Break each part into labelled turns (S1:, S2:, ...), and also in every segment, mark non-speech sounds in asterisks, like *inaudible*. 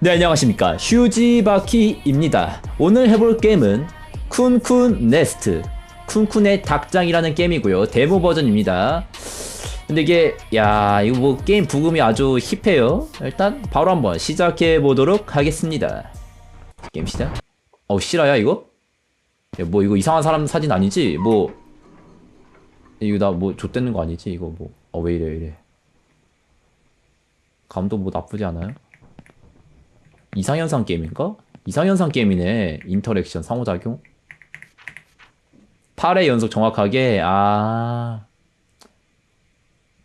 S1: 네 안녕하십니까 슈지바키입니다 오늘 해볼 게임은 쿤쿤 네스트 쿤쿤의 닭장이라는 게임이고요 데모 버전입니다 근데 이게 야 이거 뭐 게임 부금이 아주 힙해요 일단 바로 한번 시작해 보도록 하겠습니다 게임 시작 어우 실화야 이거? 야, 뭐 이거 이상한 사람 사진 아니지? 뭐 이거 나 뭐 좆되는 거 아니지? 이거 뭐어왜 이래 왜 이래 감도 뭐 나쁘지 않아요? 이상현상 게임인가? 이상현상 게임이네. 인터랙션, 상호작용. 8회 연속 정확하게, 아.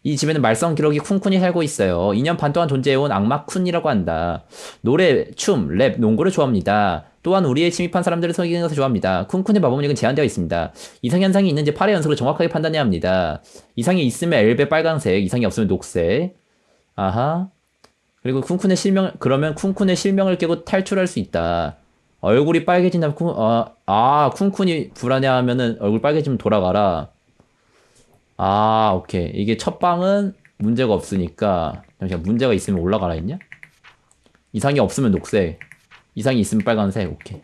S1: 이 집에는 말썽 기록이 쿤쿤이 살고 있어요. 2년 반 동안 존재해온 악마 쿤이라고 한다. 노래, 춤, 랩, 농구를 좋아합니다. 또한 우리의 침입한 사람들을 속이는 것을 좋아합니다. 쿤쿤의 마법력은 제한되어 있습니다. 이상현상이 있는지 8회 연속을 정확하게 판단해야 합니다. 이상이 있으면 엘베 빨강색, 이상이 없으면 녹색. 아하. 그리고 쿤쿤의 실명 그러면 쿤쿤의 실명을 깨고 탈출할 수 있다. 얼굴이 빨개진다면 쿤, 아, 아 쿤쿤이 불안해하면은 얼굴 빨개지면 돌아가라. 아 오케이 이게 첫 방은 문제가 없으니까 잠시만 문제가 있으면 올라가라 했냐? 이상이 없으면 녹색, 이상이 있으면 빨간색. 오케이.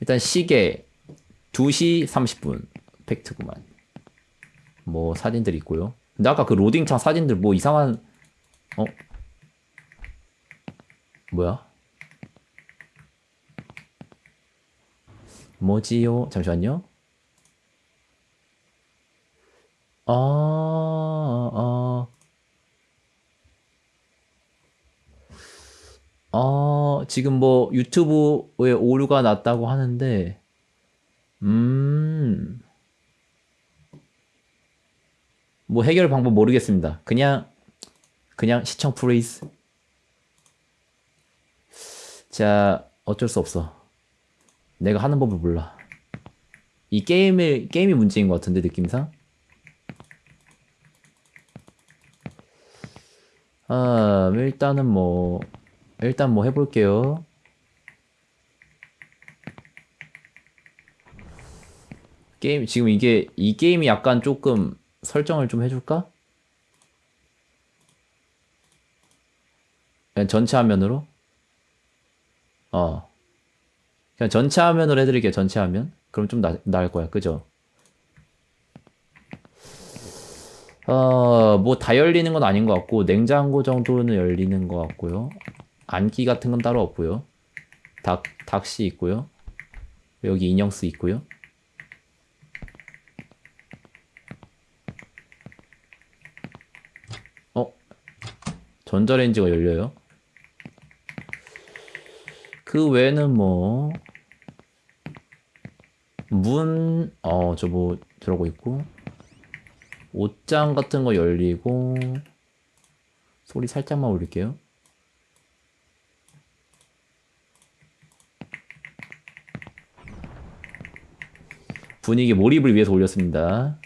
S1: 일단 시계 2시 30분 팩트구만. 뭐 사진들 있고요. 근데 아까 그 로딩창 사진들 뭐 이상한 어? 뭐야? 뭐지요? 잠시만요. 아, 아, 아, 지금 뭐 유튜브에 오류가 났다고 하는데, 음, 뭐 해결 방법 모르겠습니다. 그냥 그냥 시청 프레이즈. 자, 어쩔 수 없어. 내가 하는 법을 몰라. 이 게임의 게임이 문제인 것 같은데 느낌상. 아, 일단은 뭐 일단 뭐 해볼게요. 게임 지금 이게 이 게임이 약간 조금 설정을 좀 해줄까? 그냥 전체 화면으로? 어. 그냥 전체 화면으로 해드릴게요, 전체 화면. 그럼 좀 나, 나을 거야, 그죠? 어, 뭐 다 열리는 건 아닌 것 같고, 냉장고 정도는 열리는 것 같고요. 안기 같은 건 따로 없고요. 닭, 닭씨 있고요. 여기 인형스 있고요. 어? 전자레인지가 열려요. 그 외에는 뭐, 문, 어, 저 뭐, 들어가고 있고, 옷장 같은 거 열리고, 소리 살짝만 올릴게요. 분위기 몰입을 위해서 올렸습니다.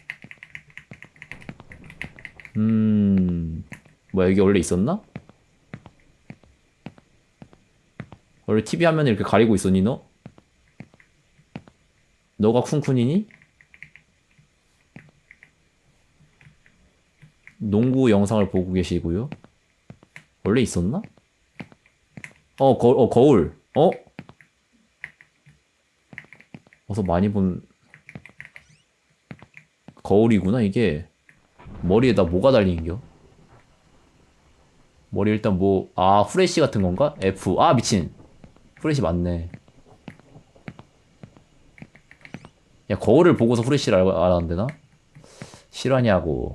S1: 음, 뭐야, 여기 원래 있었나? 원래 TV 화면을 이렇게 가리고 있었니, 너? 너가 쿤쿤이니? 농구 영상을 보고 계시고요. 원래 있었나? 어, 거, 어, 거울. 어? 어서 많이 본 거울이구나, 이게. 머리에다 뭐가 달린겨? 머리 일단 뭐, 아, 후레쉬 같은 건가? F. 아, 미친. 후레쉬 맞네. 야, 거울을 보고서 후레쉬를 알, 알았는데, 나? 실화냐고.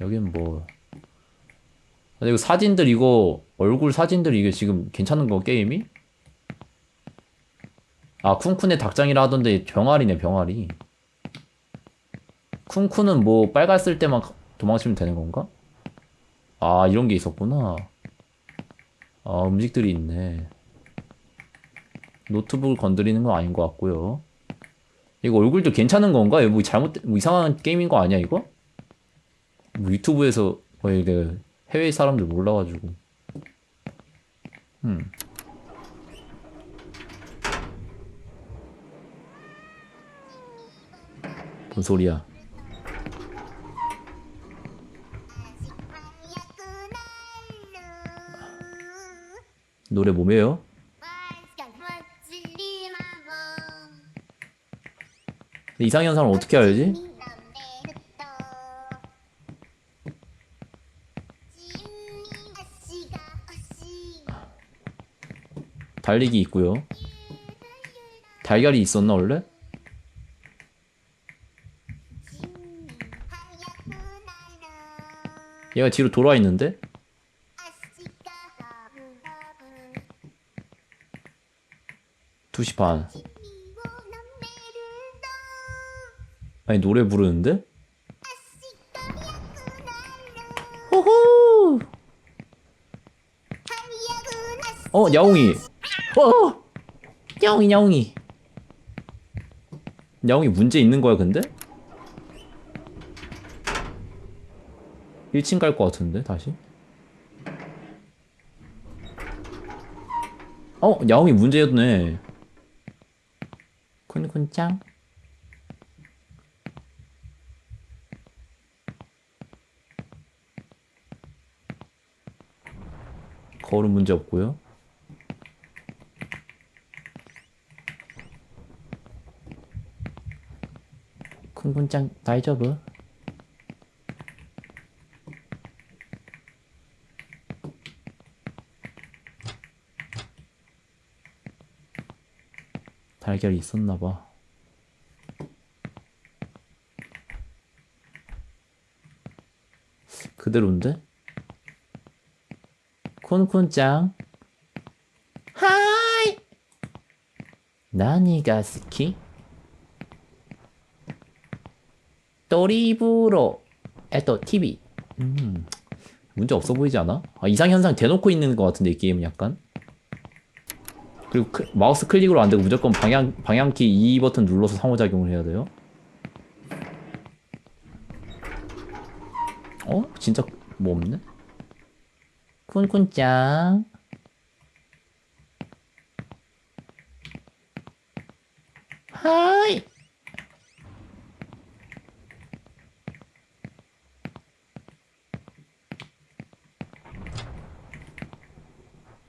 S1: 여긴 뭐. 근데 이거 사진들, 이거, 얼굴 사진들, 이게 지금 괜찮은 거, 게임이? 아, 쿤쿤의 닭장이라 하던데, 병아리네, 병아리. 쿤쿤은 뭐, 빨갔을 때만 도망치면 되는 건가? 아, 이런 게 있었구나. 아, 음식들이 있네. 노트북을 건드리는 건 아닌 것 같고요. 이거 얼굴도 괜찮은 건가? 뭐 잘못, 뭐 이상한 게임인 거 아니야, 이거? 뭐 유튜브에서 거의 내가 해외 사람들 몰라가지고. 음. 뭔 소리야? 노래 뭐예요? 이상현상을 어떻게 알지? 달리기 있고요. 달걀이 있었나 원래? 얘가 뒤로 돌아와 있는데? 두시 반. 아니 노래 부르는데? 호호! 어 야옹이. 어! 야옹이 야옹이. 야옹이 문제 있는 거야 근데? 1층 갈 것 같은데 다시? 어 야옹이 문제였네. 쿤쿤짱. 거울은 문제 없고요. 쿤쿤짱 다이저브. 달걀이 있었나 봐. 그대로인데? 콘콘짱 하이 나니가 스키 또리부로 에또 TV 음 문제 없어 보이지 않아? 아, 이상 현상 대놓고 있는 것 같은데 이 게임은 약간 그리고 크- 마우스 클릭으로 안 되고 무조건 방향 방향키 E 버튼 눌러서 상호작용을 해야 돼요. 어? 진짜 뭐 없네? 쿤쿤짱 하이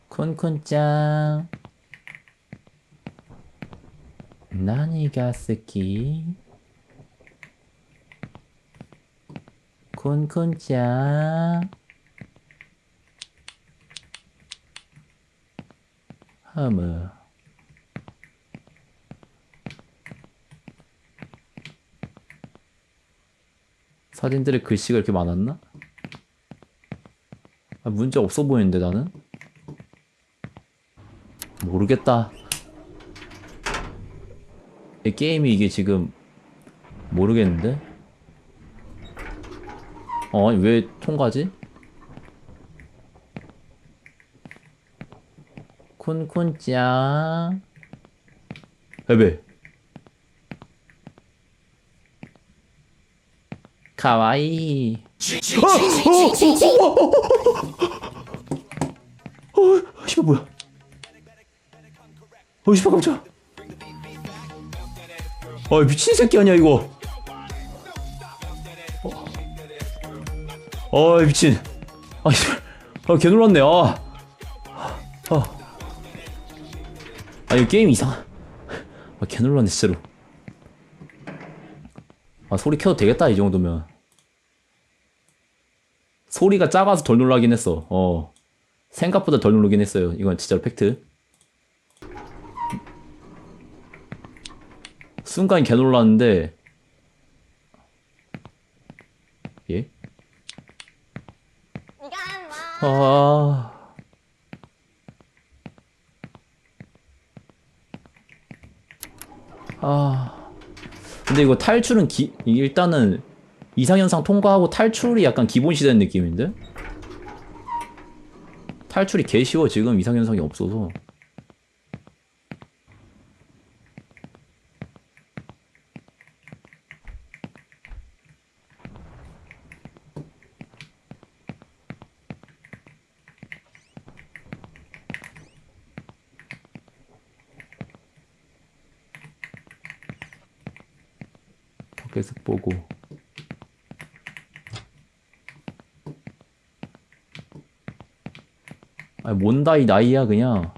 S1: 쿤쿤짱 스키 쿤쿤 짱 허무 사진들의 글씨가 이렇게 많았나? 아, 문제 없어 보이는데 나는? 모르겠다. 이 게임이 이게 지금 모르겠는데? 어, 아니, 왜 통과지? 쿤쿤짱 베베 카와이 어, 씨발 뭐야 어 씨발 깜짝 어 미친 새끼 아니야 이거 어, 어 미친 아 씨발 아개 놀랐네 아 아. 아, 이거 게임 이상. 아, 개 놀랐네, 진짜로. 아, 소리 켜도 되겠다, 이 정도면. 소리가 작아서 덜 놀라긴 했어. 어. 생각보다 덜 놀라긴 했어요. 이건 진짜로 팩트. 순간 개 놀랐는데. 예? 아. 아. 근데 이거 탈출은 기, 일단은 이상현상 통과하고 탈출이 약간 기본 시된 느낌인데? 탈출이 개 쉬워 지금 이상현상이 없어서. 계속 보고. 아니 뭔다 이 나이야 그냥.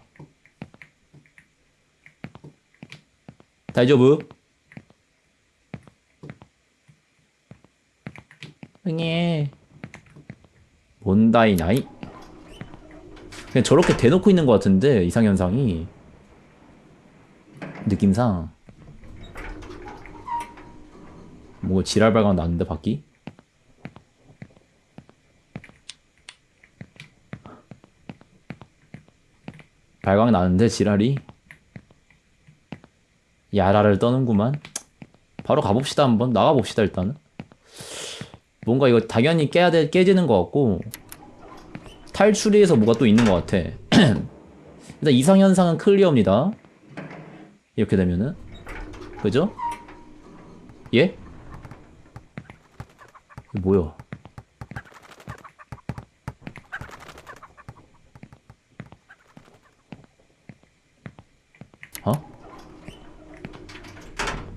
S1: 다이저브? 응애. 뭔다 이 나이? 그냥 저렇게 대놓고 있는 것 같은데 이상현상이. 느낌상. 뭐 지랄 발광 나는데 바퀴? 발광 나는데 지랄이? 야라를 떠는구만. 바로 가봅시다 한번. 나가봅시다 일단은. 뭔가 이거 당연히 깨야 돼 깨지는 것 같고 탈출위에서 뭐가 또 있는 것 같아. *clears throat* 일단 이상현상은 클리어입니다. 이렇게 되면은. 그죠? 예? 뭐야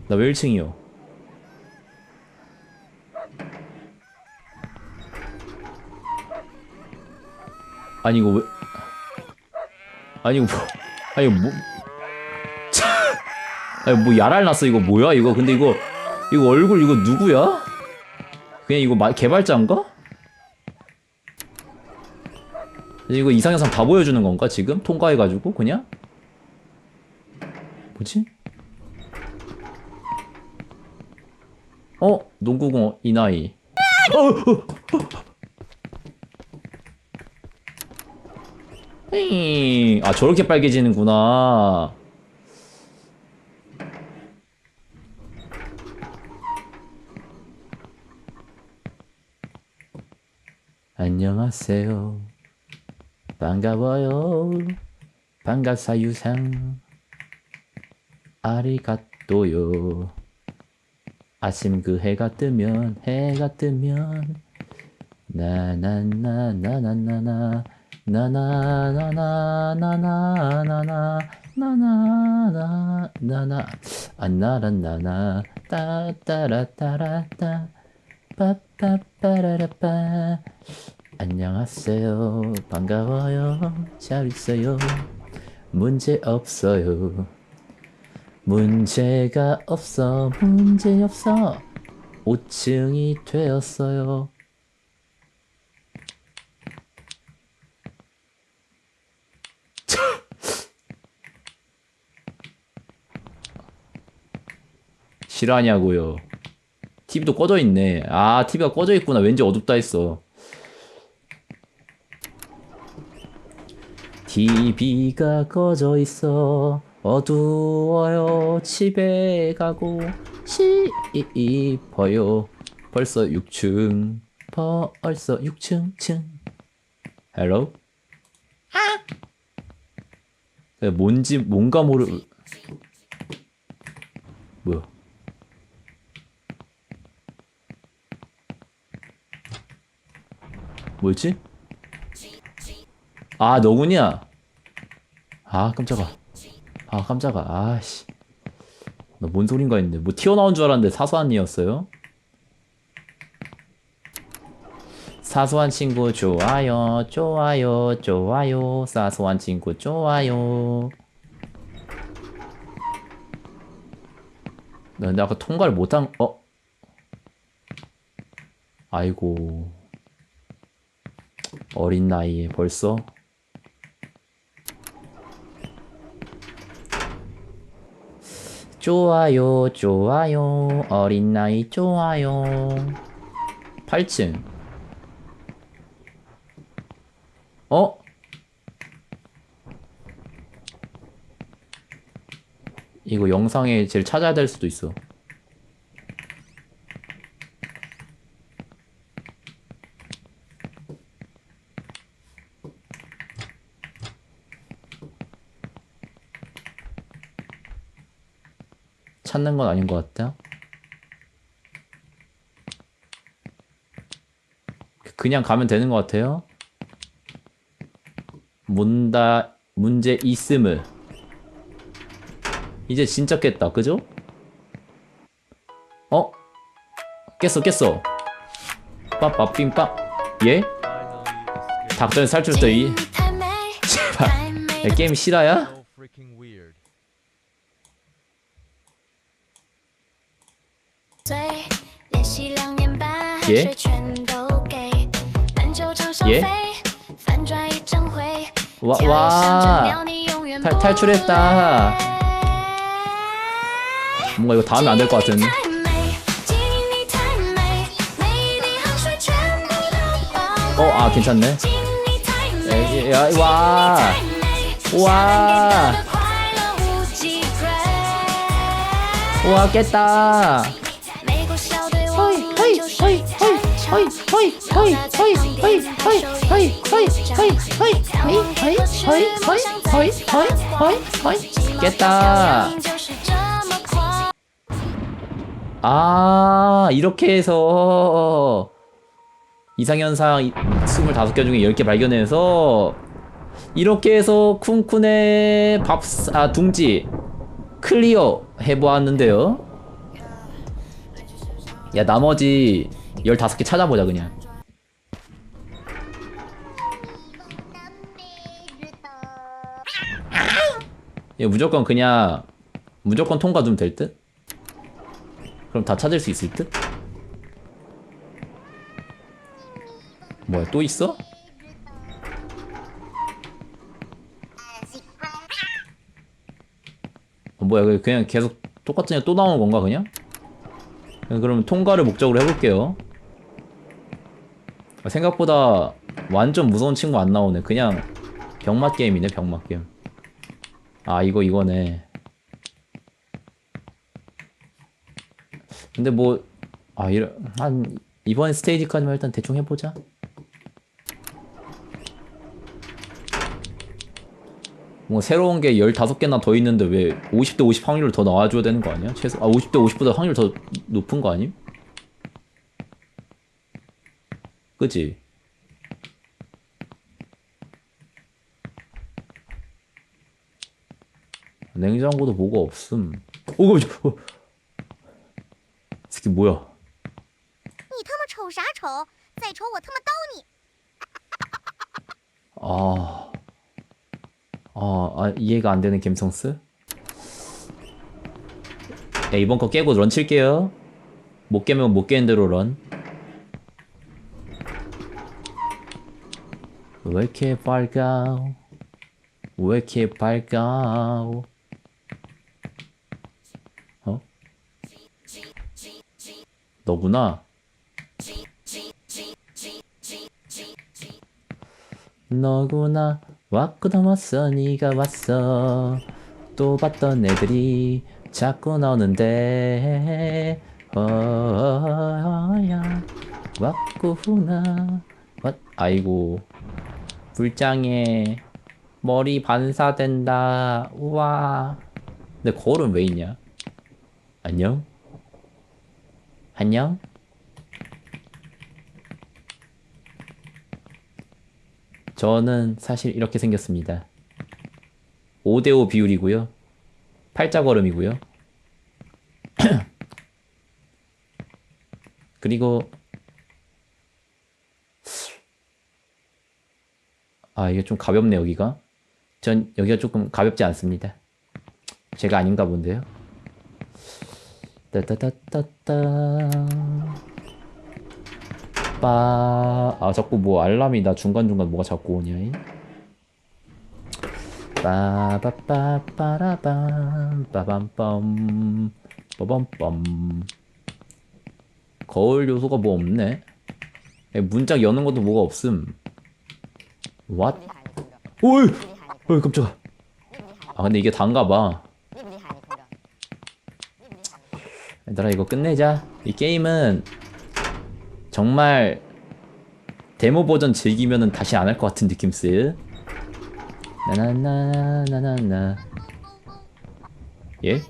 S1: 나 왜 1층이요? 아니 이거 왜 아니 이거 뭐 아니 이거 뭐 아니 뭐 야랄 났어 이거 뭐야 이거 근데 이거 이거 얼굴 이거 누구야? 그냥 이거 마, 개발자인가? 이거 이상현상 다 보여주는 건가 지금 통과해가지고 그냥 뭐지? 어? 농구공 이 나이. 어, 어, 어. 에이, 아 저렇게 빨개지는구나. 안녕하세요. 반가워요. 반갑사유상. 아리가또요 아침 그 해가 뜨면 해가 뜨면 나나나나나나나 나 나나나나나나나나나나나나 안나란나나 따따라따라따 빠빠빠라라빠 안녕하세요 반가워요 잘 있어요 문제 없어요 문제가 없어 문제 없어. 5층이 되었어요. *laughs* 실화냐고요? TV도 꺼져 있네. 아 TV가 꺼져 있구나. 왠지 어둡다 했어. TV가 꺼져 있어 어두워요. 집에 가고 싶어요. 벌써 6층 벌써 6층 층. 헬로 아 뭔지 뭔가 모르 뭐야? 뭐였지? 아 너구냐? 아 깜짝아 아 깜짝아. 아씨. 나 뭔 소린가 했는데. 뭐 튀어나온 줄 알았는데 사소한 이였어요? 사소한 친구 좋아요 좋아요 좋아요. 사소한 친구 좋아요. 나 근데 아까 통과를 못한 어? 아이고. 어린 나이에 벌써 좋아요, 좋아요. 어린 나이 좋아요. 8층. 어? 이거 영상에 제일 찾아야 될 수도 있어. 찾는 건 아닌 것 같다. 그냥 가면 되는 것 같아요. 문다 문제 있음을 이제 진짜 깼다, 그죠? 어? 깼어, 깼어. 빠빠삥빠. 예? 닭들 살출 때 이. 씨발 야, 게임 실화야?
S2: 예. 예. 예.
S1: 와, 와. 탈, 탈출했다. 뭔가 이거 다음에 안 될 것 같은데. 어, 아, 괜찮네. 야, 야, 와. 와. 와, 깼다. 깼다. 아 이렇게 해서 이상현상 25개 중에 10개 발견해서 이렇게 해서 쿤쿤의 밥아 둥지 클리어 해보았는데요. 야 나머지 15개 찾아보자 그냥 이거 무조건 그냥 무조건 통과 두면 될 듯? 그럼 다 찾을 수 있을 듯? 뭐야 또 있어? 어, 뭐야 그- 그냥 계속 똑같은 애 또 나오는 건가 그냥? 그냥 그럼 통과를 목적으로 해볼게요. 아, 생각보다 완전 무서운 친구 안 나오네. 그냥 병맛 게임이네 병맛 게임. 아 이거 이거네. 근데 뭐, 아, 이런, 한, 이번 스테이지까지만 일단 대충 해보자. 뭐, 새로운 게 15개나 더 있는데 왜 50대 50 확률을 더 나와줘야 되는 거 아니야? 최소, 아, 50대 50보다 확률 더 높은 거 아님? 그지? 냉장고도 뭐가 없음. 오, 깜짝 어. 이 새끼 뭐야?
S3: 你他妈瞅啥瞅？再瞅我他妈刀你！
S1: 아, 아, 아 이해가 안 되는 갬성스? 야, 이번 거 깨고 런 칠게요. 못 깨면 못 깨는 대로 런. 왜 이렇게 밝아? 왜 이렇게 밝아? 어? 너구나. 너구나 왔고 넘었어 네가 왔어 또 봤던 애들이 자꾸 너는데 어야 왔구나 왔 아이고 불장해 머리 반사된다 우와 근데 거울은 왜 있냐 안녕 안녕 저는 사실 이렇게 생겼습니다. 5대5 비율이고요. 팔자 걸음이고요. *clears throat* 그리고 아 이게 좀 가볍네 여기가. 전 여기가 조금 가볍지 않습니다. 제가 아닌가 본데요. 따따따따따 빠, 아, 자꾸 뭐 알람이 나 중간중간 뭐가 자꾸 오냐, 이? 빠바빠빠라밤, 빠밤빰, 빠밤빰. 거울 요소가 뭐 없네? 야, 문짝 여는 것도 뭐가 없음. What? 오이! 어이, 깜짝아. 아, 근데 이게 단가 봐. 얘들아, 이거 끝내자. 이 게임은 정말 데모 버전 즐기면은 다시 안 할 것 같은 느낌스. 나나나나나나. 예?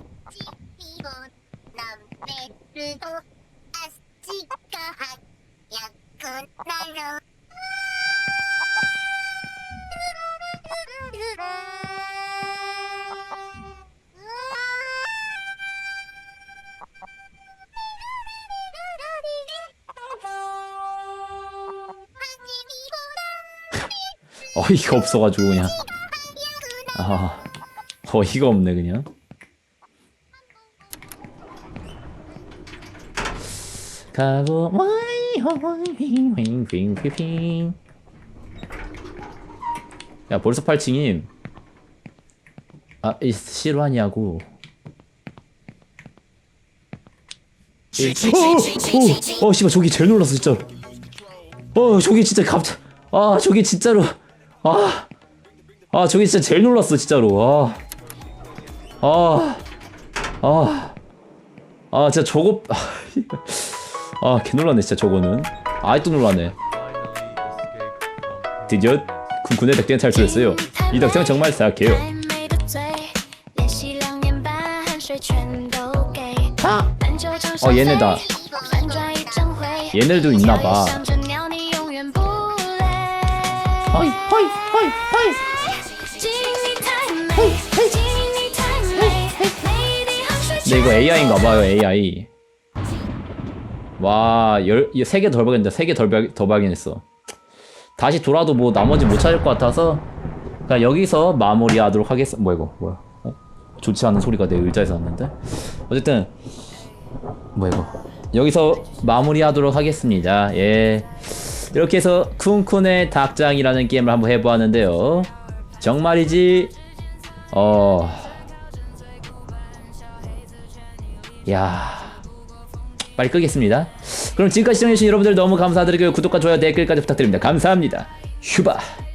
S1: 어이가 없어가지고 그냥. 아, 어이가 없네 그냥. 호잉 핑핑핑핑. 야 벌써 8층임. 아, 이 실화냐고. 이- 어, 어, 어, 씨발 저기 제일 놀랐어 진짜. 어, 저기 진짜 갑자기 아, 저기 진짜로 아, 아 저기 진짜 제일 놀랐어 진짜로. 아, 아, 아, 아 진짜 저거 *laughs* 아, 아개 놀랐네 진짜 저거는. 아직도 놀라네. 드디어 군군의 닭장 탈출했어요. 이 닭장 정말 사악해요.
S2: 아,
S1: 어,
S4: 어,
S1: 얘네다. 얘네도 있나봐. 근데 이거 AI인가 봐요, AI. 와, 열, 세개 덜 발견했다. 세개덜더 발견했어. 다시 돌아도 뭐 나머지 못 찾을 것 같아서 그냥 여기서 마무리하도록 하겠습니다. 뭐야 이거? 뭐야? 어? 좋지 않은 소리가 내 의자에서 났는데. 어쨌든 뭐야 이거? 여기서 마무리하도록 하겠습니다. 예. 이렇게 해서 쿤쿤의 닭장이라는 게임을 한번 해보았는데요. 정말이지, 어, 야 빨리 끄겠습니다. 그럼 지금까지 시청해주신 여러분들 너무 감사드리고요. 구독과 좋아요, 댓글까지 부탁드립니다. 감사합니다. 휴바.